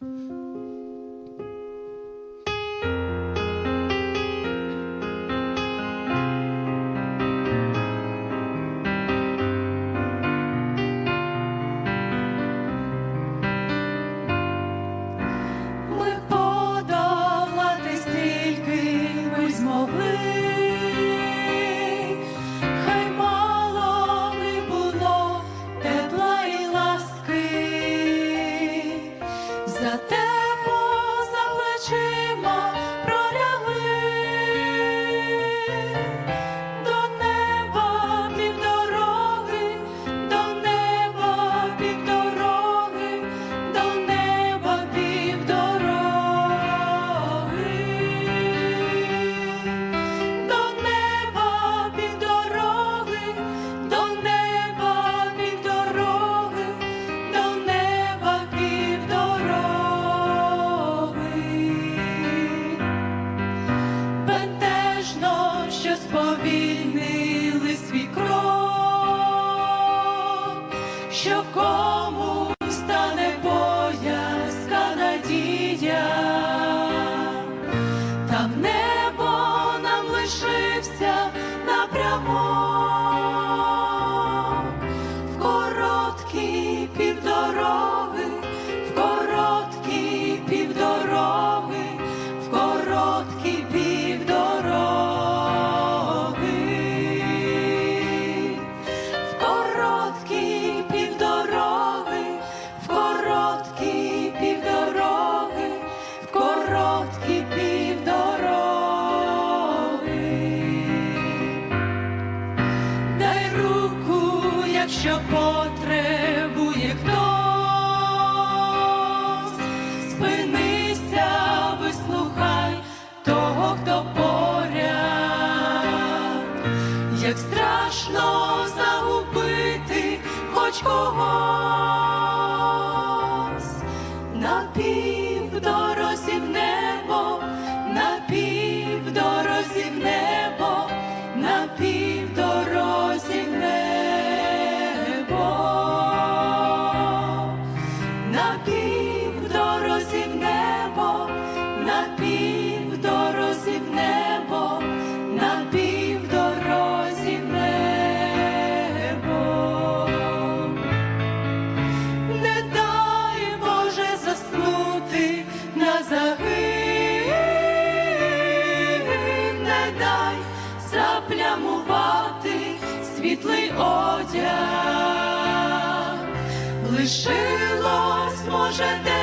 Ми подолати стільки ми змогли, напрямок, в короткі півдороги, якщо потребує хтось, спинися, вислухай того, хто поряд, як страшно загубити хоч когось. На півдорозі в на півдорозі в небо, на півдорозі в небо, на півдорозі в небо. Не дай Боже заснути на загин, не дай заплямувати світлий одяг. Лишилось, може, декілька